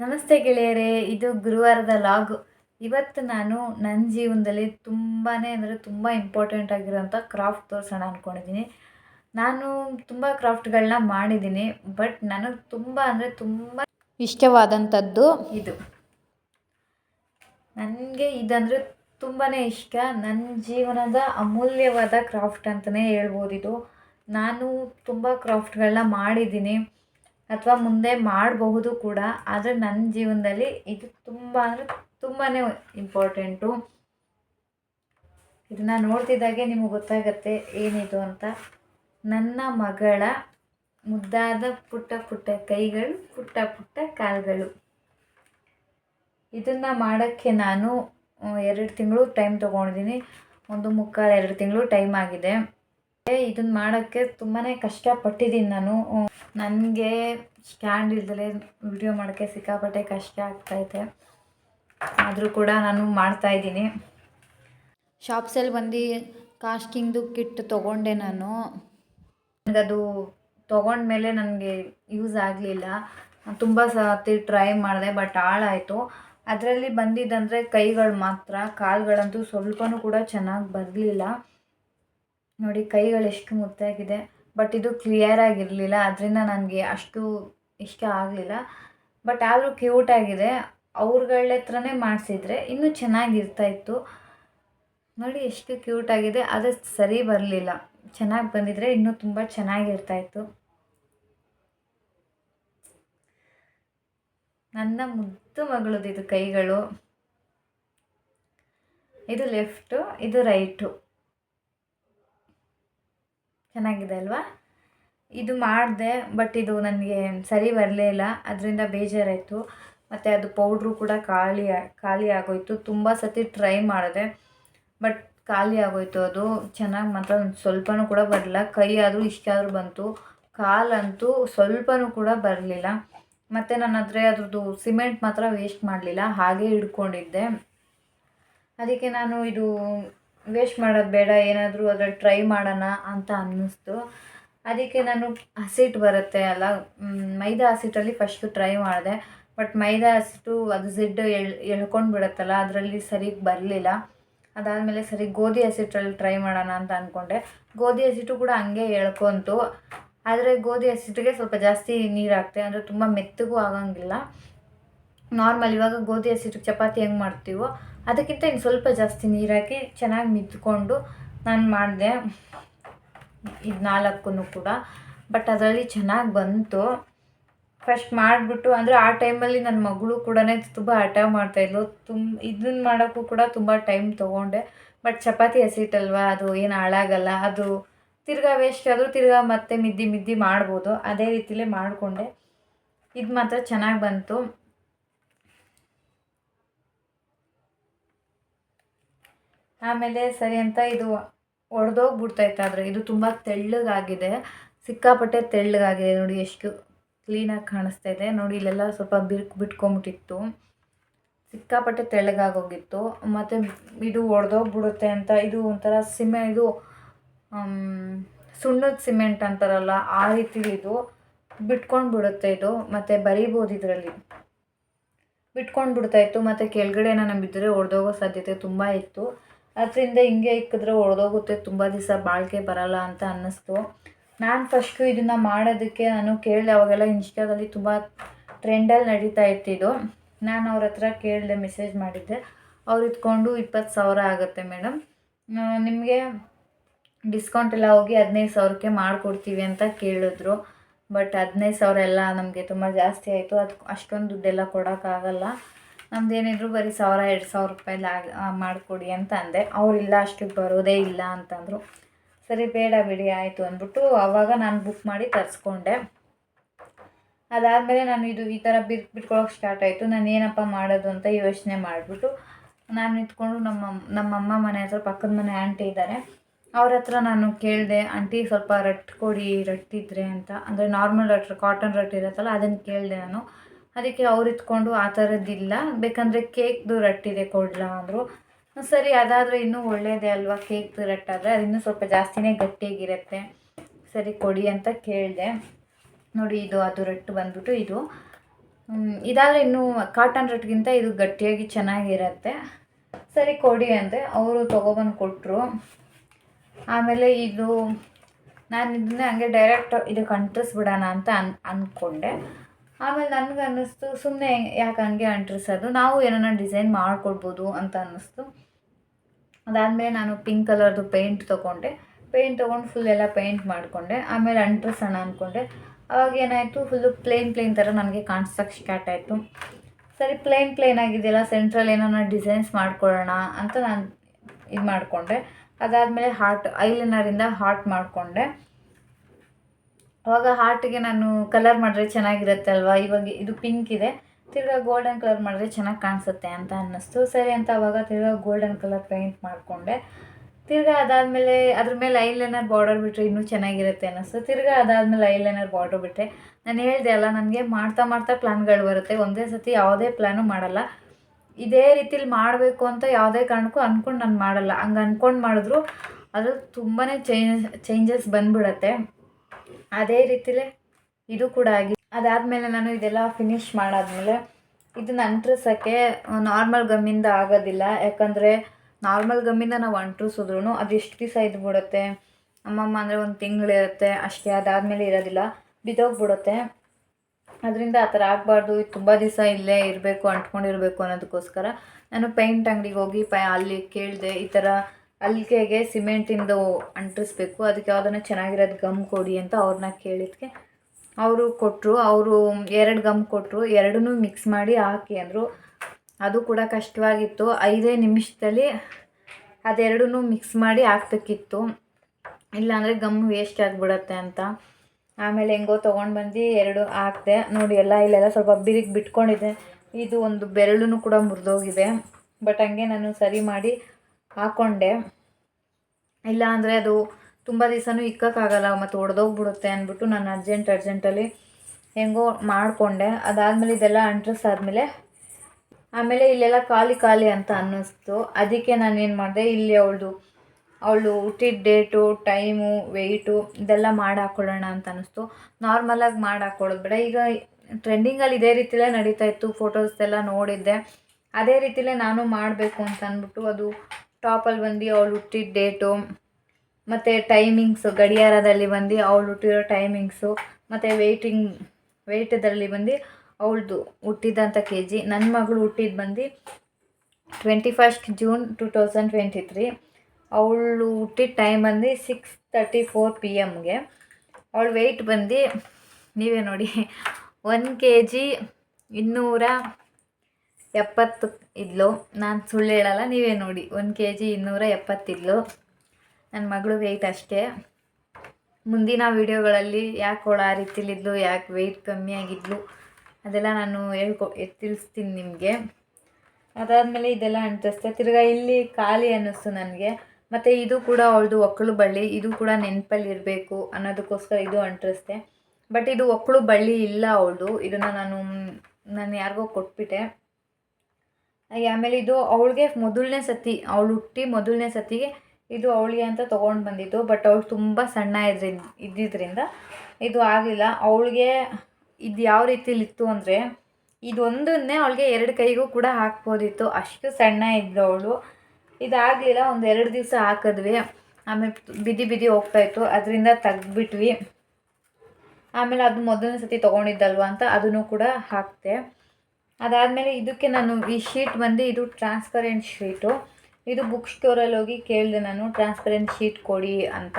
ನಮಸ್ತೆ ಗೆಳೆಯರೇ, ಇದು ಗುರುವಾರದ ಲಾಗ್. ಇವತ್ತು ನಾನು ನನ್ನ ಜೀವನದಲ್ಲಿ ತುಂಬಾ ಅಂದರೆ ತುಂಬ ಇಂಪಾರ್ಟೆಂಟ್ ಆಗಿರೋಂಥ ಕ್ರಾಫ್ಟ್ ತೋರಿಸೋಣ ಅಂದ್ಕೊಂಡಿದ್ದೀನಿ ನಾನು ತುಂಬ ಕ್ರಾಫ್ಟ್ಗಳನ್ನ ಮಾಡಿದ್ದೀನಿ ಬಟ್ ನನಗೆ ತುಂಬ ಅಂದರೆ ತುಂಬ ಇಷ್ಟವಾದಂಥದ್ದು ಇದು. ನನಗೆ ಇದಂದರೆ ತುಂಬಾ ಇಷ್ಟ. ನನ್ನ ಜೀವನದ ಅಮೂಲ್ಯವಾದ ಕ್ರಾಫ್ಟ್ ಅಂತಲೇ ಹೇಳ್ಬೋದು ಇದು. ನಾನು ತುಂಬ ಕ್ರಾಫ್ಟ್ಗಳನ್ನ ಮಾಡಿದ್ದೀನಿ. ಅಥವಾ ಮುಂದೆ ಮಾಡಬಹುದು ಕೂಡ, ಆದರೆ ನನ್ನ ಜೀವನದಲ್ಲಿ ಇದು ತುಂಬ ಅಂದರೆ ತುಂಬಾ ಇಂಪಾರ್ಟೆಂಟು ಇದನ್ನು ನೋಡ್ತಿದ್ದಾಗೆ ನಿಮಗೆ ಗೊತ್ತಾಗತ್ತೆ ಏನಿದು ಅಂತ. ನನ್ನ ಮಗಳ ಮುದ್ದಾದ ಪುಟ್ಟ ಪುಟ್ಟ ಕೈಗಳು, ಪುಟ್ಟ ಪುಟ್ಟ ಕಾಲುಗಳು. ಇದನ್ನು ಮಾಡೋಕ್ಕೆ ನಾನು ಎರಡು ತಿಂಗಳು ಟೈಮ್ ತೊಗೊಂಡಿದ್ದೀನಿ. ಒಂದು ಮುಕ್ಕಾಲು ಎರಡು ತಿಂಗಳು ಟೈಮ್ ಆಗಿದೆ. ಇದನ್ನು ಮಾಡೋಕ್ಕೆ ತುಂಬಾ ಕಷ್ಟಪಟ್ಟಿದ್ದೀನಿ ನಾನು. ನನಗೆ ಸ್ಟ್ಯಾಂಡ್ ಇಲ್ದಲೆ ವಿಡಿಯೋ ಮಾಡೋಕ್ಕೆ ಸಿಕ್ಕಾಪಟ್ಟೆ ಕಷ್ಟ ಆಗ್ತೈತೆ. ಆದರೂ ಕೂಡ ನಾನು ಮಾಡ್ತಾಯಿದ್ದೀನಿ ಶಾಪ್ಸಲ್ಲಿ ಬಂದು ಕಾಸ್ಟಿಂಗ್ದು ಕಿಟ್ ತೊಗೊಂಡೆ ನಾನು. ನನಗದು ತೊಗೊಂಡ್ಮೇಲೆ ನನಗೆ ಯೂಸ್ ಆಗಲಿಲ್ಲ. ತುಂಬ ಸತಿ ಟ್ರೈ ಮಾಡಿದೆ, ಬಟ್ ಹಾಳಾಯಿತು. ಅದರಲ್ಲಿ ಬಂದಿದ್ದಂದರೆ ಕೈಗಳು ಮಾತ್ರ, ಕಾಲುಗಳಂತೂ ಸ್ವಲ್ಪನೂ ಕೂಡ ಚೆನ್ನಾಗಿ ಬರಲಿಲ್ಲ. ನೋಡಿ ಕೈಗಳು ಎಷ್ಟು ಮುದ್ದಾಗಿದೆ ಬಟ್ ಇದು ಕ್ಲಿಯರ್ ಆಗಿರಲಿಲ್ಲ, ಅದರಿಂದ ನನಗೆ ಅಷ್ಟು ಇಷ್ಟ ಆಗಲಿಲ್ಲ. ಬಟ್ ಆದರೂ ಕ್ಯೂಟ್ ಆಗಿದೆ. ಅವ್ರಗಳ ಹತ್ರನೇ ಮಾಡಿಸಿದ್ರೆ ಇನ್ನೂ ಚೆನ್ನಾಗಿರ್ತಾಯಿತ್ತು ನೋಡಿ ಎಷ್ಟು ಕ್ಯೂಟ್ ಆಗಿದೆ ಆದರೆ ಸರಿ ಬರಲಿಲ್ಲ. ಚೆನ್ನಾಗಿ ಬಂದಿದ್ರೆ ಇನ್ನೂ ತುಂಬ ಚೆನ್ನಾಗಿರ್ತಾಯಿತ್ತು ನನ್ನ ಮುದ್ದು ಮಗಳದ್ದು ಇದು ಕೈಗಳು. ಇದು ಲೆಫ್ಟು ಇದು ರೈಟು ಚೆನ್ನಾಗಿದೆ ಅಲ್ವಾ? ಇದು ಮಾಡಿದೆ ಬಟ್ ಇದು ನನಗೆ ಸರಿ ಬರಲೇ ಇಲ್ಲ. ಅದರಿಂದ ಬೇಜಾರಾಯಿತು. ಮತ್ತು ಅದು ಪೌಡ್ರು ಕೂಡ ಖಾಲಿ ಖಾಲಿ ಆಗೋಯಿತು. ತುಂಬ ಸತಿ ಟ್ರೈ ಮಾಡಿದೆ ಬಟ್ ಖಾಲಿ ಆಗೋಯಿತು ಅದು. ಚೆನ್ನಾಗಿ ಮಾತ್ರ ಸ್ವಲ್ಪನೂ ಕೂಡ ಬರಲಿಲ್ಲ. ಕೈ ಆದರೂ ಇಷ್ಟಾದರೂ ಬಂತು. ಕಾಲಂತೂ ಸ್ವಲ್ಪನೂ ಕೂಡ ಬರಲಿಲ್ಲ. ಮತ್ತು ನನ್ನ ಹತ್ರ ಅದ್ರದ್ದು ಸಿಮೆಂಟ್ ಮಾತ್ರ ವೇಸ್ಟ್ ಮಾಡಲಿಲ್ಲ. ಹಾಗೆ ಹಿಡ್ಕೊಂಡಿದ್ದೆ. ಅದಕ್ಕೆ ನಾನು ಇದು ವೇಸ್ಟ್ ಮಾಡೋದು ಬೇಡ, ಏನಾದರೂ ಅದ್ರಲ್ಲಿ ಟ್ರೈ ಮಾಡೋಣ ಅಂತ ಅನ್ನಿಸ್ತು. ಅದಕ್ಕೆ ನಾನು ಹಸಿಟ್ಟು ಬರುತ್ತೆ ಅಲ್ಲ ಮೈದಾ ಹಸಿಟ್ಟಲ್ಲಿ ಫಸ್ಟು ಟ್ರೈ ಮಾಡಿದೆ. ಬಟ್ ಮೈದಾ ಹಸಿಟ್ಟು ಅದು ಜಿಡ್ಡು ಎಳ್ ಎಳ್ಕೊಂಡು ಬಿಡುತ್ತಲ್ಲ ಅದರಲ್ಲಿ ಸರಿಗೆ ಬರಲಿಲ್ಲ. ಅದಾದಮೇಲೆ ಸರಿ, ಗೋಧಿ ಹಸಿಟ್ಟಲ್ಲಿ ಟ್ರೈ ಮಾಡೋಣ ಅಂತ ಅಂದ್ಕೊಂಡೆ ಗೋಧಿ ಹಸಿಟ್ಟು ಕೂಡ ಹಂಗೆ ಎಳ್ಕೊಂತು. ಆದರೆ ಗೋಧಿ ಹಸಿಟ್ಟಿಗೆ ಸ್ವಲ್ಪ ಜಾಸ್ತಿ ನೀರು ಹಾಕ್ತೆ, ಅಂದರೆ ತುಂಬ ಮೆತ್ತಗೂ ಆಗೋಂಗಿಲ್ಲ. ನಾರ್ಮಲ್ ಇವಾಗ ಗೋಧಿ ಹಸಿಟ್ಟು ಚಪಾತಿ ಹೆಂಗೆ ಮಾಡ್ತೀವೋ ಅದಕ್ಕಿಂತ ಇನ್ನು ಸ್ವಲ್ಪ ಜಾಸ್ತಿ ನೀರು ಚೆನ್ನಾಗಿ ಮಿದ್ಕೊಂಡು ನಾನು ಮಾಡಿದೆ. ಇದು ನಾಲ್ಕು ಕೂಡ. ಬಟ್ ಅದರಲ್ಲಿ ಚೆನ್ನಾಗಿ ಬಂತು. ಫಸ್ಟ್ ಮಾಡಿಬಿಟ್ಟು, ಅಂದರೆ ಆ ಟೈಮಲ್ಲಿ ನನ್ನ ಮಗಳು ಕೂಡ ತುಂಬ ಹಠ ಮಾಡ್ತಾಯಿದ್ಲು ತುಂಬ ಇದನ್ನ ಮಾಡೋಕ್ಕೂ ಕೂಡ ತುಂಬ ಟೈಮ್ ತೊಗೊಂಡೆ. ಬಟ್ ಚಪಾತಿ ಹಸಿಟ್ಟಲ್ವಾ ಅದು ಏನು ಹಾಳಾಗಲ್ಲ, ಅದು ತಿರ್ಗಾ ವೇಸ್ಟ್ ಆದರೂ ತಿರ್ಗಾ ಮತ್ತೆ ಮಿದ್ದಿ ಮಿದ್ದಿ ಮಾಡ್ಬೋದು. ಅದೇ ರೀತಿಲೇ ಮಾಡಿಕೊಂಡೆ. ಇದು ಮಾತ್ರ ಚೆನ್ನಾಗಿ ಬಂತು. ಆಮೇಲೆ ಸರಿ ಅಂತ ಇದು ಒಡೆದೋಗ್ಬಿಡ್ತೈತೆ ಆದರೆ ಇದು ತುಂಬ ತೆಳ್ಳಗಾಗಿದೆ. ಸಿಕ್ಕಾಪಟ್ಟೆ ತೆಳ್ಳಗಾಗಿದೆ ನೋಡಿ, ಎಷ್ಟು ಕ್ಲೀನಾಗಿ ಕಾಣಿಸ್ತಾ ಇದೆ. ನೋಡಿ, ಇಲ್ಲೆಲ್ಲ ಸ್ವಲ್ಪ ಬಿರ್ಕು ಬಿಟ್ಕೊಂಬಿಟ್ಟಿತ್ತು. ಸಿಕ್ಕಾಪಟ್ಟೆ ತೆಳ್ಳಗಾಗೋಗಿತ್ತು. ಮತ್ತು ಇದು ಒಡೆದೋಗ್ಬಿಡುತ್ತೆ ಅಂತ, ಇದು ಒಂಥರ ಸಿಮೆ, ಇದು ಸುಣ್ಣದ ಸಿಮೆಂಟ್ ಅಂತಾರಲ್ಲ, ಆ ರೀತಿ ಇದು ಬಿಟ್ಕೊಂಡು ಬಿಡುತ್ತೆ ಇದು. ಮತ್ತು ಬರೀಬೋದು ಇದರಲ್ಲಿ. ಬಿಟ್ಕೊಂಡು ಬಿಡ್ತಾಯಿತ್ತು ಮತ್ತು ಕೆಳಗಡೆ ನಾನು ಬಿದ್ದರೆ ಒಡೆದೋಗೋ ಸಾಧ್ಯತೆ ತುಂಬ ಇತ್ತು. ಅದರಿಂದ ಹಿಂಗೆ ಇಕ್ಕಿದ್ರೆ ಒಡೆದೋಗುತ್ತೆ ತುಂಬ ದಿವಸ ಬಾಳಿಕೆ ಬರಲ್ಲ ಅಂತ ಅನ್ನಿಸ್ತು. ನಾನು ಫಸ್ಟು ಇದನ್ನು ಮಾಡೋದಕ್ಕೆ ನಾನು ಕೇಳಿದೆ, ಅವಾಗೆಲ್ಲ ಇನ್ಸ್ಟಾದಲ್ಲಿ ತುಂಬ ಟ್ರೆಂಡಲ್ಲಿ ನಡೀತಾ ಇತ್ತಿದ್ದು ನಾನು ಅವ್ರ ಹತ್ರ ಕೇಳಿದೆ ಮೆಸೇಜ್ ಮಾಡಿದ್ದೆ. ಅವ್ರು ಇಟ್ಕೊಂಡು ಇಪ್ಪತ್ತು ಸಾವಿರ ಆಗುತ್ತೆ ಮೇಡಮ್. ನಿಮಗೆ ಡಿಸ್ಕೌಂಟ್ ಎಲ್ಲ ಹೋಗಿ ಹದಿನೈದು ಸಾವಿರಕ್ಕೆ ಮಾಡಿಕೊಡ್ತೀವಿ ಅಂತ ಕೇಳಿದ್ರು. ಬಟ್ ಹದಿನೈದು ಸಾವಿರ ಎಲ್ಲ ನಮಗೆ ತುಂಬ ಜಾಸ್ತಿ ಆಯಿತು. ಅದು, ಅಷ್ಟೊಂದು ದುಡ್ಡೆಲ್ಲ ಕೊಡೋಕ್ಕಾಗಲ್ಲ. ನಮ್ದು ಏನಿದ್ರು ಬರೀ ಸಾವಿರ, ಎರಡು ಸಾವಿರ ರೂಪಾಯಿ ಮಾಡಿಕೊಡಿ ಅಂತ ಅಂದೆ ಅವರಿಲ್ಲ ಅಷ್ಟಕ್ಕೆ ಬರೋದೇ ಇಲ್ಲ ಅಂತಂದರು. ಸರಿ, ಬೇಡ ಬಿಡಿ, ಆಯಿತು ಅಂದ್ಬಿಟ್ಟು ಆವಾಗ ನಾನು ಬುಕ್ ಮಾಡಿ ತರಿಸ್ಕೊಂಡೆ. ಅದಾದಮೇಲೆ ನಾನು ಇದು ಈ ಥರ ಬಿಟ್ ಬಿಟ್ಕೊಳಕ್ಕೆ ಸ್ಟಾರ್ಟ್ ಆಯಿತು. ನಾನು ಏನಪ್ಪ ಮಾಡೋದು ಅಂತ ಯೋಚನೆ ಮಾಡಿಬಿಟ್ಟು ನಾನು ನಿಂತ್ಕೊಂಡು ನಮ್ಮ, ನಮ್ಮಮ್ಮ ಮನೆ ಹತ್ರ, ಪಕ್ಕದ ಮನೆ ಆಂಟಿ ಇದ್ದಾರೆ ಅವ್ರ ಹತ್ರ ನಾನು ಕೇಳಿದೆ ಆಂಟಿ ಸ್ವಲ್ಪ ರಟ್ಟು ಕೊಡಿ ರಟ್ಟಿದ್ರೆ ಅಂತ. ಅಂದರೆ ನಾರ್ಮಲ್ ರಟ್ ಕಾಟನ್ ರಟ್ಟಿರುತ್ತಲ್ಲ ಅದನ್ನು ಕೇಳಿದೆ ನಾನು. ಅದಕ್ಕೆ ಅವ್ರು ಇತ್ಕೊಂಡು ಆ ಥರದ್ದಿಲ್ಲ. ಬೇಕಂದರೆ ಕೇಕ್ದು ರಟ್ಟಿದೆ ಕೊಡಲಾ ಅಂದರು. ಸರಿ, ಅದಾದರೆ ಇನ್ನೂ ಒಳ್ಳೆಯದೇ ಅಲ್ವಾ ಕೇಕ್ದು ರಟ್ಟಾದರೆ ಅದು ಇನ್ನೂ ಸ್ವಲ್ಪ ಜಾಸ್ತಿನೇ ಗಟ್ಟಿಯಾಗಿರುತ್ತೆ. ಸರಿ, ಕೊಡಿ ಅಂತ ಕೇಳಿದೆ. ನೋಡಿ, ಇದು ಅದು ರಟ್ಟು ಬಂದ್ಬಿಟ್ಟು ಇದು. ಇದಾದರೆ ಇನ್ನೂ ಕಾಟನ್ ರಟ್ಗಿಂತ ಇದು ಗಟ್ಟಿಯಾಗಿ ಚೆನ್ನಾಗಿರತ್ತೆ. ಸರಿ, ಕೊಡಿ ಅಂದರೆ ಅವರು ತೊಗೊಬಂದು ಕೊಟ್ಟರು ಆಮೇಲೆ ಇದು ನಾನು ಇದನ್ನೇ ಹಂಗೆ ಡೈರೆಕ್ಟ್ ಇದಕ್ಕೆ ಅಂಟಿಸ್ಬಿಡೋಣ ಅಂತ ಅನ್ ಅಂದ್ಕೊಂಡೆ ಆಮೇಲೆ ನನಗೆ ಅನ್ನಿಸ್ತು ಸುಮ್ಮನೆ ಯಾಕೆ ಹಂಗೆ ಅಂಟಿಸೋದು ನಾವು ಏನಾರ ಡಿಸೈನ್ ಮಾಡಿಕೊಡ್ಬೋದು ಅಂತ ಅನ್ನಿಸ್ತು. ಅದಾದಮೇಲೆ ನಾನು ಪಿಂಕ್ ಕಲರ್ದು ಪೇಂಟ್ ತೊಗೊಂಡೆ. ಪೇಂಟ್ ತೊಗೊಂಡು ಫುಲ್ ಎಲ್ಲ ಪೇಂಟ್ ಮಾಡಿಕೊಂಡೆ. ಆಮೇಲೆ ಅಂಟಿಸೋಣ ಅಂದ್ಕೊಂಡೆ ಅವಾಗ ಏನಾಯಿತು ಫುಲ್ಲು ಪ್ಲೇನ್ ಪ್ಲೇನ್ ಥರ ನನಗೆ ಕಾಣಿಸೋಕ್ಕೆ ಸ್ಟಾರ್ಟ್ ಆಯಿತು. ಸರಿ ಪ್ಲೇನ್ ಪ್ಲೇನ್ ಆಗಿದೆಯಲ್ಲ ಸೆಂಟ್ರಲ್ ಏನಾರ ಡಿಸೈನ್ಸ್ ಮಾಡ್ಕೊಳ್ಳೋಣ ಅಂತ ನಾನು ಇದು ಮಾಡಿಕೊಂಡೆ. ಅದಾದಮೇಲೆ ಹಾರ್ಟ್ ಐಲೈನರಿಂದ ಹಾರ್ಟ್ ಮಾಡಿಕೊಂಡೆ. ಅವಾಗ ಹಾರ್ಟಿಗೆ ನಾನು ಕಲರ್ ಮಾಡಿದ್ರೆ ಚೆನ್ನಾಗಿರುತ್ತೆ ಅಲ್ವಾ? ಇವಾಗ ಇದು ಪಿಂಕ್ ಇದೆ. ತಿರ್ಗಾ ಗೋಲ್ಡನ್ ಕಲರ್ ಮಾಡಿದ್ರೆ ಚೆನ್ನಾಗಿ ಕಾಣಿಸುತ್ತೆ ಅಂತ ಅನ್ನಿಸ್ತು. ಸರಿ ಅಂತ ಅವಾಗ ತಿರ್ಗಾ ಗೋಲ್ಡನ್ ಕಲರ್ ಪೇಂಟ್ ಮಾಡಿಕೊಂಡೆ. ತಿರ್ಗಾ ಅದಾದಮೇಲೆ ಅದ್ರ ಮೇಲೆ ಐಲೈನರ್ ಬಾರ್ಡರ್ ಬಿಟ್ಟರೆ ಇನ್ನೂ ಚೆನ್ನಾಗಿರುತ್ತೆ ಅನ್ನಿಸ್ತು. ತಿರ್ಗಾ ಅದಾದಮೇಲೆ ಐಲೈನರ್ ಬಾರ್ಡರ್ ಬಿಟ್ಟರೆ ನಾನು ಹೇಳಿದೆ ಅಲ್ಲ, ನನಗೆ ಮಾಡ್ತಾ ಮಾಡ್ತಾ ಪ್ಲ್ಯಾನ್ಗಳು ಬರುತ್ತೆ. ಒಂದೇ ಸತಿ ಯಾವುದೇ ಪ್ಲ್ಯಾನು ಮಾಡಲ್ಲ. ಇದೇ ರೀತಿಲಿ ಮಾಡಬೇಕು ಅಂತ ಯಾವುದೇ ಕಾರಣಕ್ಕೂ ಅಂದ್ಕೊಂಡು ನಾನು ಮಾಡಲ್ಲ. ಹಂಗೆ ಅಂದ್ಕೊಂಡು ಮಾಡಿದ್ರು ಅದು ತುಂಬಾ ಚೇಂಜ್ ಚೇಂಜಸ್ ಬಂದ್ಬಿಡತ್ತೆ. ಅದೇ ರೀತಿಲೇ ಇದು ಕೂಡ ಆಗಿ ಅದಾದಮೇಲೆ ನಾನು ಇದೆಲ್ಲ ಫಿನಿಶ್ ಮಾಡಾದಮೇಲೆ ಇದನ್ನು ಅಂಟ್ರಿಸೋಕ್ಕೆ ನಾರ್ಮಲ್ ಗಮ್ಮಿಂದ ಆಗೋದಿಲ್ಲ. ಯಾಕಂದರೆ ನಾರ್ಮಲ್ ಗಮ್ಮಿಂದ ನಾವು ಅಂಟ್ರಿಸಿದ್ರು ಅದು ಎಷ್ಟು ದಿವಸ ಇದ್ಬಿಡುತ್ತೆ? ಅಮ್ಮಮ್ಮ ಅಂದರೆ ಒಂದು ತಿಂಗಳಿರುತ್ತೆ ಅಷ್ಟೇ ಅದಾದಮೇಲೆ ಇರೋದಿಲ್ಲ. ಬಿದ್ದೋಗ್ಬಿಡುತ್ತೆ. ಅದರಿಂದ ಆ ಥರ ಆಗಬಾರ್ದು. ಇದು ತುಂಬ ದಿವಸ ಇಲ್ಲೇ ಇರಬೇಕು, ಅಂಟ್ಕೊಂಡಿರಬೇಕು ಅನ್ನೋದಕ್ಕೋಸ್ಕರ ನಾನು ಪೇಂಟ್ ಅಂಗಡಿಗೆ ಹೋಗಿ ಪ ಅಲ್ಲಿ ಕೇಳಿದೆ ಈ ಥರ ಅಲ್ಲಿಗೆಗೆ ಸಿಮೆಂಟಿಂದು ಅಂಟಿಸ್ಬೇಕು. ಅದಕ್ಕೆ ಯಾವುದನ್ನ ಚೆನ್ನಾಗಿರೋದು ಗಮ್ ಕೊಡಿ ಅಂತ ಅವ್ರನ್ನ ಕೇಳಿದ್ಕೆ ಅವರು ಕೊಟ್ಟರು ಅವರು ಎರಡು ಗಮ್ ಕೊಟ್ಟರು ಎರಡನ್ನೂ ಮಿಕ್ಸ್ ಮಾಡಿ ಹಾಕಿ ಅಂದರು. ಅದು ಕೂಡ ಕಷ್ಟವಾಗಿತ್ತು. ಐದೇ ನಿಮಿಷದಲ್ಲಿ ಅದೆರಡೂ ಮಿಕ್ಸ್ ಮಾಡಿ ಹಾಕ್ಬೇಕಿತ್ತು. ಇಲ್ಲಾಂದರೆ ಗಮ್ ವೇಸ್ಟ್ ಆಗಿಬಿಡತ್ತೆ ಅಂತ. ಆಮೇಲೆ ಹೆಂಗೋ ತೊಗೊಂಡು ಬಂದು ಎರಡು ಹಾಕಿದೆ. ನೋಡಿ ಎಲ್ಲ ಇಲ್ಲೆಲ್ಲ ಸ್ವಲ್ಪ ಬಿರಿಗೆ ಬಿಟ್ಕೊಂಡಿದೆ ಇದು ಒಂದು ಬೆರಳು ಕೂಡ ಮುರಿದೋಗಿದೆ. ಬಟ್ ಹಂಗೆ ನಾನು ಸರಿ ಮಾಡಿ ಹಾಕ್ಕೊಂಡೆ ಇಲ್ಲ ಅಂದರೆ ಅದು ತುಂಬ ದಿವಸನೂ ಇಕ್ಕೋಕ್ಕಾಗಲ್ಲ, ಮತ್ತು ಒಡೆದೋಗ್ಬಿಡುತ್ತೆ ಅಂದ್ಬಿಟ್ಟು ನಾನು ಅರ್ಜೆಂಟ್ ಅರ್ಜೆಂಟಲ್ಲಿ ಹೆಂಗೋ ಮಾಡಿಕೊಂಡೆ. ಅದಾದಮೇಲೆ ಇದೆಲ್ಲ ಅಂಟ್ರಿಸಾದ್ಮೇಲೆ ಆಮೇಲೆ ಇಲ್ಲೆಲ್ಲ ಖಾಲಿ ಖಾಲಿ ಅಂತ ಅನ್ನಿಸ್ತು. ಅದಕ್ಕೆ ನಾನು ಏನು ಮಾಡಿದೆ, ಇಲ್ಲಿ ಅವಳದು ಅವಳು ಹುಟ್ಟಿದ ಡೇಟು ಟೈಮು ವೆಯ್ಟು ಇದೆಲ್ಲ ಮಾಡಿ ಹಾಕೊಳ್ಳೋಣ ಅಂತ ಅನ್ನಿಸ್ತು. ನಾರ್ಮಲಾಗಿ ಮಾಡಿ ಹಾಕ್ಕೊಳ್ಳೋದು ಬೇಡ. ಈಗ ಟ್ರೆಂಡಿಂಗಲ್ಲಿ ಇದೇ ರೀತಿಲೇ ನಡೀತಾ ಇತ್ತು ಫೋಟೋಸ್ ಎಲ್ಲ ನೋಡಿದ್ದೆ. ಅದೇ ರೀತಿಲೇ ನಾನು ಮಾಡಬೇಕು ಅಂತ ಅಂದ್ಬಿಟ್ಟು ಅದು ಟಾಪಲ್ಲಿ ಬಂದು ಅವಳು ಹುಟ್ಟಿದ ಡೇಟು, ಮತ್ತು ಟೈಮಿಂಗ್ಸು, ಗಡಿಯಾರದಲ್ಲಿ ಬಂದು ಅವಳು ಹುಟ್ಟಿರೋ ಟೈಮಿಂಗ್ಸು, ಮತ್ತು ವೆಯ್ಟಿಂಗ್ ವೆಯ್ಟದಲ್ಲಿ ಬಂದು ಅವಳದು ಹುಟ್ಟಿದಂಥ ಕೆ ಜಿ ನನ್ನ ಮಗಳು ಹುಟ್ಟಿದ್ದು ಬಂದು twenty first June two thousand twenty three ಅವಳು ಹುಟ್ಟಿದ ಟೈಮ್ ಬಂದು ಸಿಕ್ಸ್ ತರ್ಟಿ ಫೋರ್ ಪಿ ಎಮ್ಗೆ. ಅವಳ ವೆಯ್ಟ್ ಬಂದು, ನೀವೇ ನೋಡಿ ಒನ್ ಕೆ ಜಿ ಇನ್ನೂರ ಎಪ್ಪತ್ತು ಇದ್ಲು. ನಾನು ಸುಳ್ಳು ಹೇಳಲ್ಲ, ನೀವೇ ನೋಡಿ. ಒಂದು ಕೆ ಜಿ ಇನ್ನೂರ ಎಪ್ಪತ್ತಿದ್ಲು. ನನ್ನ ಮಗಳು ವೆಯ್ಟ್ ಅಷ್ಟೇ. ಮುಂದಿನ ವೀಡಿಯೋಗಳಲ್ಲಿ ಯಾಕೆ ಅವಳು ಆ ರೀತಿಲಿದ್ಲು ಯಾಕೆ ವೆಯ್ಟ್ ಕಮ್ಮಿ ಆಗಿದ್ಲು, ಅದೆಲ್ಲ ನಾನು ಹೇಳ್ಕೊ, ತಿಳಿಸ್ತೀನಿ ನಿಮಗೆ. ಅದಾದಮೇಲೆ ಇದೆಲ್ಲ ಅಂಟಿಸ್ತೆ ತಿರ್ಗಾ ಇಲ್ಲಿ ಖಾಲಿ ಅನ್ನಿಸ್ತು ನನಗೆ. ಮತ್ತು ಇದು ಕೂಡ ಅವಳದು ಒಕ್ಕಳು ಬಳ್ಳಿ. ಇದು ಕೂಡ ನೆನಪಲ್ಲಿ ಇರಬೇಕು ಅನ್ನೋದಕ್ಕೋಸ್ಕರ ಇದು ಅಂಟಿಸ್ತೆ ಬಟ್ ಇದು ಒಕ್ಕಳು ಬಳ್ಳಿ ಇಲ್ಲ ಅವಳದು. ಇದನ್ನು ನಾನು ನಾನು ಯಾರಿಗೋ ಕೊಟ್ಬಿಟ್ಟೆ. ಆಮೇಲೆ ಇದು ಅವಳಿಗೆ ಮೊದಲನೇ ಸತಿ, ಅವಳು ಹುಟ್ಟಿ ಮೊದಲನೇ ಸತಿಗೆ ಇದು ಅವಳಿಗೆ ಅಂತ ತೊಗೊಂಡು ಬಂದಿದ್ದು ಬಟ್ ಅವಳು ತುಂಬ ಸಣ್ಣ ಇದ್ರಿಂದ ಇದ್ದಿದ್ದರಿಂದ ಇದು ಆಗಲಿಲ್ಲ. ಅವಳಿಗೆ ಇದು ಯಾವ ರೀತಿಲಿತ್ತು ಅಂದರೆ ಇದೊಂದನ್ನೇ ಅವಳಿಗೆ ಎರಡು ಕೈಗೂ ಕೂಡ ಹಾಕ್ಬೋದಿತ್ತು. ಅಷ್ಟು ಸಣ್ಣ ಇದ್ಲು ಅವಳು. ಇದಾಗಲಿಲ್ಲ ಒಂದು ಎರಡು ದಿವಸ ಹಾಕಿದ್ವಿ. ಆಮೇಲೆ ಬಿದಿ ಬಿದಿ ಹೋಗ್ತಾಯಿತ್ತು ಅದರಿಂದ ತೆಗ್ದುಬಿಟ್ವಿ. ಆಮೇಲೆ ಅದು ಮೊದಲನೇ ಸತಿ ತೊಗೊಂಡಿದ್ದಲ್ವ ಅಂತ ಅದನ್ನು ಕೂಡ ಹಾಕಿದೆ ಅದಾದಮೇಲೆ ಇದಕ್ಕೆ ನಾನು ಈ ಶೀಟ್ ಬಂದು ಇದು ಟ್ರಾನ್ಸ್ಪರೆಂಟ್ ಶೀಟು ಇದು ಬುಕ್ ಸ್ಟೋರಲ್ಲಿ ಹೋಗಿ ಕೇಳಿದೆ ನಾನು ಟ್ರಾನ್ಸ್ಪರೆಂಟ್ ಶೀಟ್ ಕೊಡಿ ಅಂತ.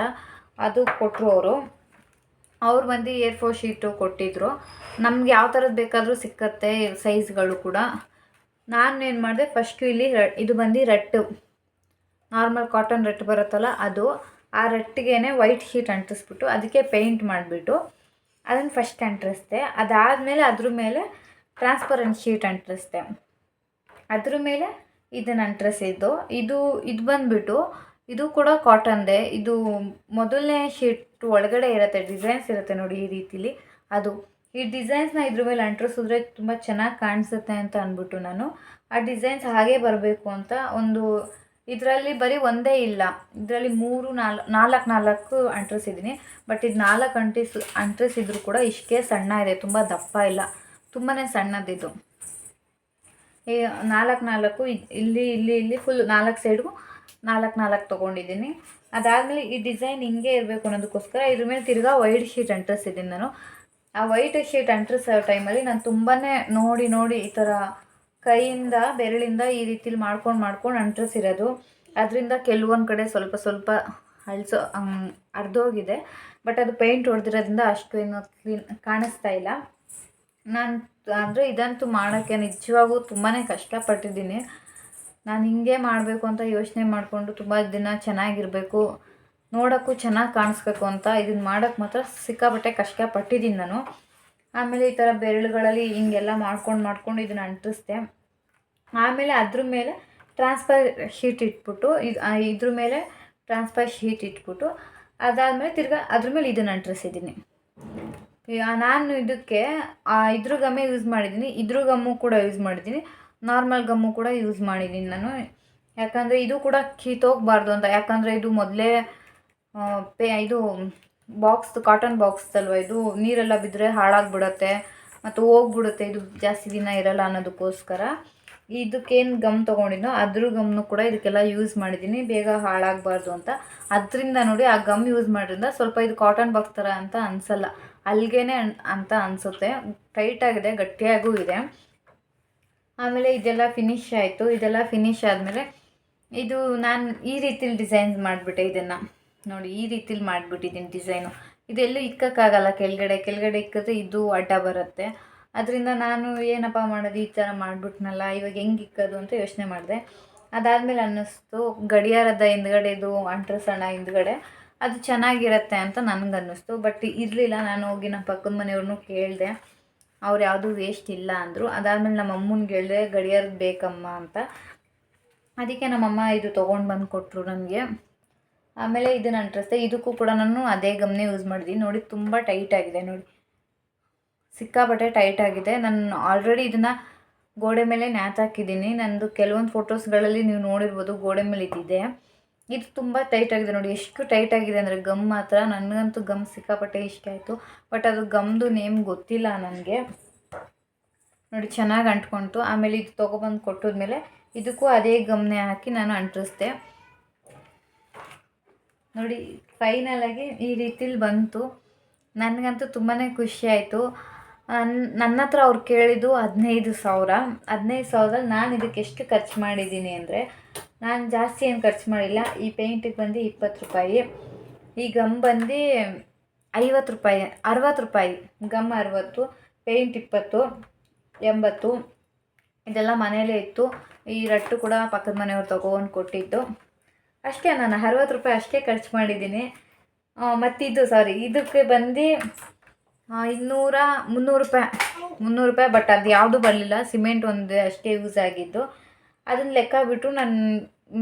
ಅದು ಕೊಟ್ಟರು ಅವರು. ಅವ್ರು ಬಂದು ಏರ್ ಫೋರ್ ಶೀಟು ಕೊಟ್ಟಿದ್ದರು ನಮ್ಗೆ ಯಾವ ಥರದ್ದು ಬೇಕಾದರೂ ಸಿಕ್ಕತ್ತೆ ಸೈಜ್ಗಳು ಕೂಡ. ನಾನು ಏನು ಮಾಡಿದೆ ಫಸ್ಟು ಇಲ್ಲಿ ಇದು ಬಂದು ರಟ್ಟು. ನಾರ್ಮಲ್ ಕಾಟನ್ ರಟ್ಟು ಬರುತ್ತಲ್ಲ ಅದು. ಆ ರಟ್ಟಿಗೇ ವೈಟ್ ಶೀಟ್ ಅಂಟಿಸ್ಬಿಟ್ಟು ಅದಕ್ಕೆ ಪೇಂಟ್ ಮಾಡಿಬಿಟ್ಟು ಅದನ್ನು ಫಸ್ಟ್ ಅಂಟಿಸ್ದೆ. ಅದಾದಮೇಲೆ ಅದ್ರ ಮೇಲೆ ಟ್ರಾನ್ಸ್ಪರೆಂಟ್ ಶೀಟ್ ಅಂಟಿಸ್ತೆ ಅದ್ರ ಮೇಲೆ ಇದನ್ನು ಅಂಟಿಸಿದ್ದು. ಇದು ಇದು ಬಂದುಬಿಟ್ಟು, ಇದು ಕೂಡ ಕಾಟನ್ದೇ. ಇದು ಮೊದಲನೇ ಶೀಟ್ ಒಳಗಡೆ ಇರುತ್ತೆ, ಡಿಸೈನ್ಸ್ ಇರುತ್ತೆ ನೋಡಿ ಈ ರೀತಿಲಿ. ಅದು, ಈ ಡಿಸೈನ್ಸ್ನ ಇದ್ರ ಮೇಲೆ ಅಂಟಿಸಿದ್ರೆ ತುಂಬ ಚೆನ್ನಾಗಿ ಕಾಣಿಸುತ್ತೆ ಅಂತ ಅಂದ್ಬಿಟ್ಟು ನಾನು. ಆ ಡಿಸೈನ್ಸ್ ಹಾಗೆ ಬರಬೇಕು ಅಂತ ಒಂದು, ಇದರಲ್ಲಿ ಬರೀ ಒಂದೇ ಇಲ್ಲ. ಇದರಲ್ಲಿ ಮೂರು ನಾಲ್ಕು ನಾಲ್ಕು ನಾಲ್ಕು ಅಂಟಿಸಿದ್ದೀನಿ. ಬಟ್ ಇದು ನಾಲ್ಕು ಅಂಟಿಸ್, ಅಂಟಿಸಿದ್ರು ಕೂಡ ಇಷ್ಟೇ ಸಣ್ಣ ಇದೆ, ತುಂಬ ದಪ್ಪ ಇಲ್ಲ. ತುಂಬಾ ಸಣ್ಣದಿದು. ಈ ನಾಲ್ಕು ನಾಲ್ಕು ಇಲ್ಲಿ ಇಲ್ಲಿ ಇಲ್ಲಿ ಫುಲ್ ನಾಲ್ಕು ಸೈಡ್ಗೂ ನಾಲ್ಕು ನಾಲ್ಕು ತೊಗೊಂಡಿದ್ದೀನಿ. ಅದಾದಮೇಲೆ ಈ ಡಿಸೈನ್ ಹಿಂಗೆ ಇರಬೇಕು ಅನ್ನೋದಕ್ಕೋಸ್ಕರ ಇದ್ರ ಮೇಲೆ ತಿರ್ಗಾ ವೈಟ್ ಶೀಟ್ ಅಂಟಿಸಿದ್ದೀನಿ ನಾನು. ಆ ವೈಟ್ ಶೀಟ್ ಅಂಟಿಸೋ ಟೈಮಲ್ಲಿ ನಾನು ತುಂಬಾ ನೋಡಿ ನೋಡಿ ಈ ಥರ ಕೈಯಿಂದ, ಬೆರಳಿಂದ ಈ ರೀತಿಲಿ ಮಾಡ್ಕೊಂಡು ಮಾಡ್ಕೊಂಡು ಅಂಟಿಸಿರೋದು ಅದರಿಂದ ಕೆಲವೊಂದು ಕಡೆ ಸ್ವಲ್ಪ ಸ್ವಲ್ಪ ಅಳಿಸೋ ಅರ್ಧೋಗಿದೆ. ಬಟ್ ಅದು ಪೇಂಟ್ ಹೊಡೆದಿರೋದ್ರಿಂದ ಅಷ್ಟು ಏನು ಕ್ಲೀನ್ ಕಾಣಿಸ್ತಾ ಇಲ್ಲ. ನಾನು ಅಂದರೆ ಇದಂತೂ ಮಾಡೋಕ್ಕೆ ನಿಜವಾಗೂ ತುಂಬಾ ಕಷ್ಟಪಟ್ಟಿದ್ದೀನಿ. ನಾನು ಹಿಂಗೆ ಮಾಡಬೇಕು ಅಂತ ಯೋಚನೆ ಮಾಡಿಕೊಂಡು ತುಂಬ ದಿನ ಚೆನ್ನಾಗಿರಬೇಕು. ನೋಡೋಕ್ಕೂ ಚೆನ್ನಾಗಿ ಕಾಣಿಸ್ಬೇಕು ಅಂತ ಇದನ್ನು ಮಾಡೋಕ್ಕೆ ಮಾತ್ರ ಸಿಕ್ಕಾಪಟ್ಟೆ ಕಷ್ಟಪಟ್ಟಿದ್ದೀನಿ ನಾನು. ಆಮೇಲೆ ಈ ಥರ ಬೆರಳುಗಳಲ್ಲಿ ಹಿಂಗೆಲ್ಲ ಮಾಡ್ಕೊಂಡು ಮಾಡ್ಕೊಂಡು ಇದನ್ನು ಅಂಟಿಸ್ದೆ. ಆಮೇಲೆ ಅದ್ರ ಮೇಲೆ ಟ್ರಾನ್ಸ್ಫರ್ ಶೀಟ್ ಇಟ್ಬಿಟ್ಟು, ಇದು ಇದ್ರ ಮೇಲೆ ಟ್ರಾನ್ಸ್ಫರ್ ಶೀಟ್ ಇಟ್ಬಿಟ್ಟು, ಅದಾದಮೇಲೆ ತಿರ್ಗಾ ಅದ್ರ ಮೇಲೆ ಇದನ್ನು ಅಂಟಿಸಿದ್ದೀನಿ. ನಾನು ಇದಕ್ಕೆ ಇದ್ರ ಗಮ್ಮೆ ಯೂಸ್ ಮಾಡಿದ್ದೀನಿ, ಇದ್ರ ಗಮ್ಮು ಕೂಡ ಯೂಸ್ ಮಾಡಿದ್ದೀನಿ ನಾರ್ಮಲ್ ಗಮ್ಮು ಕೂಡ ಯೂಸ್ ಮಾಡಿದ್ದೀನಿ ನಾನು. ಯಾಕಂದರೆ ಇದು ಕೂಡ ಕಿತ್ತೋಗಬಾರ್ದು ಅಂತ, ಯಾಕಂದರೆ ಇದು ಮೊದಲೇ ಪೇ, ಇದು ಬಾಕ್ಸ್ ಕಾಟನ್ ಬಾಕ್ಸ್ ಅಲ್ವಾ, ಇದು ನೀರೆಲ್ಲ ಬಿದ್ದರೆ ಹಾಳಾಗ್ಬಿಡುತ್ತೆ, ಮತ್ತು ಹೋಗ್ಬಿಡುತ್ತೆ, ಇದು ಜಾಸ್ತಿ ದಿನ ಇರಲ್ಲ ಅನ್ನೋದಕ್ಕೋಸ್ಕರ. ಇದಕ್ಕೇನು ಗಮ್ ತೊಗೊಂಡಿದ್ದೋ ಅದ್ರ ಗಮ್ನು ಕೂಡ ಇದಕ್ಕೆಲ್ಲ ಯೂಸ್ ಮಾಡಿದ್ದೀನಿ, ಬೇಗ ಹಾಳಾಗಬಾರ್ದು ಅಂತ. ಅದರಿಂದ ನೋಡಿ ಆ ಗಮ್ ಯೂಸ್ ಮಾಡಿದ್ರಿಂದ ಸ್ವಲ್ಪ ಇದು ಕಾಟನ್ ಬಾಕ್ಸ್ ಥರ ಅಂತ ಅನಿಸಲ್ಲ. ಅಲ್ಗೇನೆ ಅನ್- ಅಂತ ಅನಿಸುತ್ತೆ. ಟೈಟಾಗಿದೆ ಗಟ್ಟಿಯಾಗೂ ಇದೆ. ಆಮೇಲೆ ಇದೆಲ್ಲ ಫಿನಿಶ್ ಆಯಿತು. ಇದೆಲ್ಲ ಫಿನಿಶ್ ಆದಮೇಲೆ ಇದು ನಾನು ಈ ರೀತಿಲಿ ಡಿಸೈನ್ಸ್ ಮಾಡಿಬಿಟ್ಟೆ ಇದನ್ನು. ನೋಡಿ, ಈ ರೀತಿಲಿ ಮಾಡಿಬಿಟ್ಟಿದ್ದೀನಿ ಡಿಸೈನು ಇದೆಲ್ಲೂ ಇಕ್ಕಕ್ಕಾಗಲ್ಲ. ಕೆಳಗಡೆ ಕೆಳಗಡೆ ಇಕ್ಕಿದ್ರೆ ಇದು ಅಡ್ಡ ಬರುತ್ತೆ. ಅದರಿಂದ ನಾನು ಏನಪ್ಪ ಮಾಡೋದು? ಈ ಥರ ಮಾಡಿಬಿಟ್ನಲ್ಲ, ಇವಾಗ ಹೆಂಗೆ ಇಕ್ಕೋದು ಅಂತ ಯೋಚನೆ ಮಾಡಿದೆ. ಅದಾದಮೇಲೆ ಅನ್ನಿಸ್ತು. ಗಡಿಯಾರದ ಹಿಂದ್ಗಡೆದು ಅಂಟ್ರಸಣ್ಣ ಹಿಂದ್ಗಡೆ. ಅದು ಚೆನ್ನಾಗಿರತ್ತೆ ಅಂತ ನನಗನ್ನಿಸ್ತು. ಬಟ್ ಇರಲಿಲ್ಲ. ನಾನು ಹೋಗಿ ನಮ್ಮ ಪಕ್ಕದ ಮನೆಯವ್ರನ್ನೂ ಕೇಳಿದೆ. ಅವ್ರು ಯಾವುದೂ ವೇಸ್ಟ್ ಇಲ್ಲ ಅಂದರು. ಅದಾದಮೇಲೆ ನಮ್ಮ ಅಮ್ಮನಿಗೆ ಹೇಳಿದೆ ಗಡಿಯಾರ ಬೇಕಮ್ಮ ಅಂತ. ಅದಕ್ಕೆ ನಮ್ಮಮ್ಮ ಇದು ತೊಗೊಂಡು ಬಂದು ಕೊಟ್ಟರು ನನಗೆ ಆಮೇಲೆ ಇದು ನನ್ನ ಡ್ರೆಸ್ಸೆ ಇದಕ್ಕೂ ಕೂಡ ನಾನು ಅದೇ ಗಮನ ಯೂಸ್ ಮಾಡಿದ್ದೀನಿ ನೋಡಿ, ತುಂಬ ಟೈಟ್ ಆಗಿದೆ ನೋಡಿ. ಸಿಕ್ಕಾಪಟ್ಟೆ ಟೈಟ್ ಆಗಿದೆ. ನಾನು ಆಲ್ರೆಡಿ ಇದನ್ನು ಗೋಡೆ ಮೇಲೆ ನ್ಯಾತಾಕಿದ್ದೀನಿ ನನ್ನದು ಕೆಲವೊಂದು ಫೋಟೋಸ್ಗಳಲ್ಲಿ ನೀವು ನೋಡಿರ್ಬೋದು ಗೋಡೆ ಮೇಲೆ ಇದ್ದಿದೆ ಇದು ತುಂಬ ಟೈಟ್ ಆಗಿದೆ ನೋಡಿ. ಎಷ್ಟು ಟೈಟ್ ಆಗಿದೆ ಅಂದರೆ ಗಮ್ ಮಾತ್ರ. ನನಗಂತೂ ಗಮ್ ಸಿಕ್ಕಾಪಟ್ಟೆ ಇಷ್ಟ ಆಯಿತು. ಬಟ್ ಅದು ಗಮ್ದು ನೇಮ್ ಗೊತ್ತಿಲ್ಲ ನನಗೆ. ನೋಡಿ, ಚೆನ್ನಾಗಿ ಅಂಟ್ಕೊಳ್ತು ಆಮೇಲೆ ಇದು ತೊಗೊಬಂದು ಕೊಟ್ಟಿದ್ಮೇಲೆ ಇದಕ್ಕೂ ಅದೇ ಗಮ್ನೆ ಹಾಕಿ ನಾನು ಅಂಟಿಸ್ದೆ ನೋಡಿ ಫೈನಲಾಗಿ ಈ ರೀತಿಲಿ ಬಂತು. ನನಗಂತೂ ತುಂಬಾ ಖುಷಿ ಆಯಿತು. ನನ್ನ ಹತ್ರ ಅವ್ರು ಕೇಳಿದ್ದು ಹದಿನೈದು ಸಾವಿರ. ಹದಿನೈದು ಸಾವಿರದಲ್ಲಿ ನಾನು ಇದಕ್ಕೆ ಎಷ್ಟು ಖರ್ಚು ಮಾಡಿದ್ದೀನಿ ಅಂದರೆ ನಾನು ಜಾಸ್ತಿ ಏನು ಖರ್ಚು ಮಾಡಿಲ್ಲ. ಈ ಪೇಂಟಿಗೆ ಬಂದು ಇಪ್ಪತ್ತು ರೂಪಾಯಿ. ಈ ಗಮ್ ಬಂದು ಐವತ್ತು ರೂಪಾಯಿ, ಅರವತ್ತು ರೂಪಾಯಿ. ಗಮ್ ಅರವತ್ತು ಪೇಂಟ್ ಇಪ್ಪತ್ತು, ಎಂಬತ್ತು. ಇದೆಲ್ಲ ಮನೇಲೇ ಇತ್ತು. ಈ ರಟ್ಟು ಕೂಡ ಪಕ್ಕದ ಮನೆಯವ್ರು ತೊಗೊಂಡು ಕೊಟ್ಟಿದ್ದು. ಅಷ್ಟೇ ನಾನು ಅರವತ್ತು ರೂಪಾಯಿ ಅಷ್ಟೇ ಖರ್ಚು ಮಾಡಿದ್ದೀನಿ. ಮತ್ತಿದು ಸಾರಿ ಇದಕ್ಕೆ ಬಂದು ಇನ್ನೂರ ಮುನ್ನೂರು ರೂಪಾಯಿ. ಮುನ್ನೂರು ರೂಪಾಯಿ ಬಟ್ ಅದು ಯಾವುದು ಬರಲಿಲ್ಲ. ಸಿಮೆಂಟ್ ಒಂದು ಅಷ್ಟೇ ಯೂಸ್ ಆಗಿದ್ದು. ಅದನ್ನ ಲೆಕ್ಕ ಬಿಟ್ಟು ನಾನು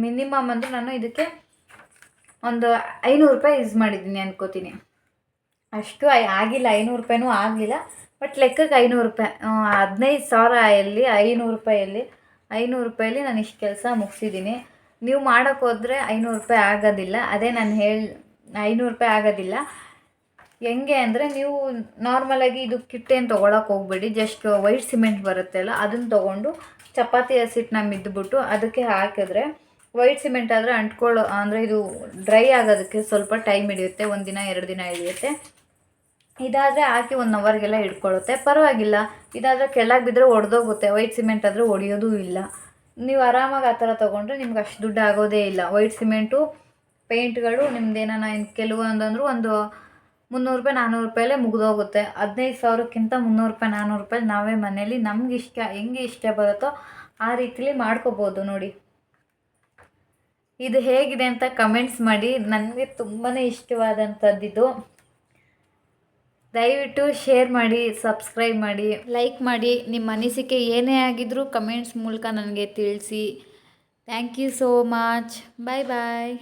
ಮಿನಿಮಮ್ ಅಂದರೆ ನಾನು ಇದಕ್ಕೆ ಒಂದು ಐನೂರು ರೂಪಾಯಿ ಯೂಸ್ ಮಾಡಿದ್ದೀನಿ ಅನ್ಕೋತೀನಿ. ಅಷ್ಟು ಆಗಿಲ್ಲ, ಐನೂರು ರೂಪಾಯಿನೂ ಆಗಲಿಲ್ಲ ಬಟ್ ಲೆಕ್ಕಕ್ಕೆ ಐನೂರು ರೂಪಾಯಿ ಹದಿನೈದು ಸಾವಿರಲ್ಲಿ ಐನೂರು ರೂಪಾಯಲ್ಲಿ ಐನೂರು ರೂಪಾಯಲ್ಲಿ ನಾನು ಇಷ್ಟು ಕೆಲಸ ಮುಗಿಸಿದ್ದೀನಿ. ನೀವು ಮಾಡೋಕ್ಕೆ ಹೋದರೆ ಐನೂರು ರೂಪಾಯಿ ಆಗೋದಿಲ್ಲ. ಅದೇ ನಾನು ಹೇಳಿ, ಐನೂರು ರೂಪಾಯಿ ಆಗೋದಿಲ್ಲ. ಹೆಂಗೆ ಅಂದರೆ ನೀವು ನಾರ್ಮಲಾಗಿ ಇದು ಕಿಟ್ಟೇನು ತೊಗೊಳಕ್ಕೆ ಹೋಗ್ಬೇಡಿ. ಜಸ್ಟ್ ವೈಟ್ ಸಿಮೆಂಟ್ ಬರುತ್ತಲ್ಲ, ಅದನ್ನು ತೊಗೊಂಡು ಚಪಾತಿ ಹಸಿಟ್ಟನ್ನ ಮಿದ್ದುಬಿಟ್ಟು ಅದಕ್ಕೆ ಹಾಕಿದ್ರೆ ವೈಟ್ ಸಿಮೆಂಟ್ ಆದರೆ ಅಂಟ್ಕೊಳ್ಳೋ, ಅಂದರೆ ಇದು ಡ್ರೈ ಆಗೋದಕ್ಕೆ ಸ್ವಲ್ಪ ಟೈಮ್ ಹಿಡಿಯುತ್ತೆ, ಒಂದು ದಿನ, ಎರಡು ದಿನ ಹಿಡಿಯುತ್ತೆ. ಇದಾದರೆ ಹಾಕಿ ಒನ್ ಅವರ್ಗೆಲ್ಲ ಹಿಡ್ಕೊಳ್ಳುತ್ತೆ. ಪರವಾಗಿಲ್ಲ, ಇದಾದರೆ ಕೆಳಗೆ ಬಿದ್ದರೆ ಒಡೆದೋಗುತ್ತೆ, ವೈಟ್ ಸಿಮೆಂಟ್ ಆದರೆ ಒಡೆಯೋದೂ ಇಲ್ಲ. ನೀವು ಆರಾಮಾಗಿ ಆ ಥರ ತೊಗೊಂಡ್ರೆ ನಿಮ್ಗೆ ಅಷ್ಟು ದುಡ್ಡು ಆಗೋದೇ ಇಲ್ಲ. ವೈಟ್ ಸಿಮೆಂಟು, ಪೇಂಟ್ಗಳು ನಿಮ್ದು ಏನಾರ ಕೆಲವು ಒಂದು ಮುನ್ನೂರು ರೂಪಾಯಿ ನಾನ್ನೂರು ರೂಪಾಯಲ್ಲೇ ಮುಗಿದೋಗುತ್ತೆ. ಹದಿನೈದು ಸಾವಿರಕ್ಕಿಂತ ಮುನ್ನೂರು ರೂಪಾಯಿ ನಾನ್ನೂರು ರೂಪಾಯಿ ನಾವೇ ಮನೇಲಿ ನಮ್ಗೆ ಇಷ್ಟ, ಹೆಂಗೆ ಇಷ್ಟ ಬರುತ್ತೋ ಆ ರೀತಿಲಿ ಮಾಡ್ಕೋಬೋದು ನೋಡಿ. ಇದು ಹೇಗಿದೆ ಅಂತ ಕಮೆಂಟ್ಸ್ ಮಾಡಿ. ನನಗೆ ತುಂಬಾ ಇಷ್ಟವಾದಂಥದ್ದಿದು. ದಯವಿಟ್ಟು ಶೇರ್ ಮಾಡಿ ಸಬ್ಸ್ಕ್ರೈಬ್ ಮಾಡಿ. ಲೈಕ್ ಮಾಡಿ. ನಿಮ್ಮ ಅನಿಸಿಕೆ ಏನೇ ಆಗಿದ್ರೂ ಕಮೆಂಟ್ಸ್ ಮೂಲಕ ನನಗೆ ತಿಳಿಸಿ. Thank you so much bye bye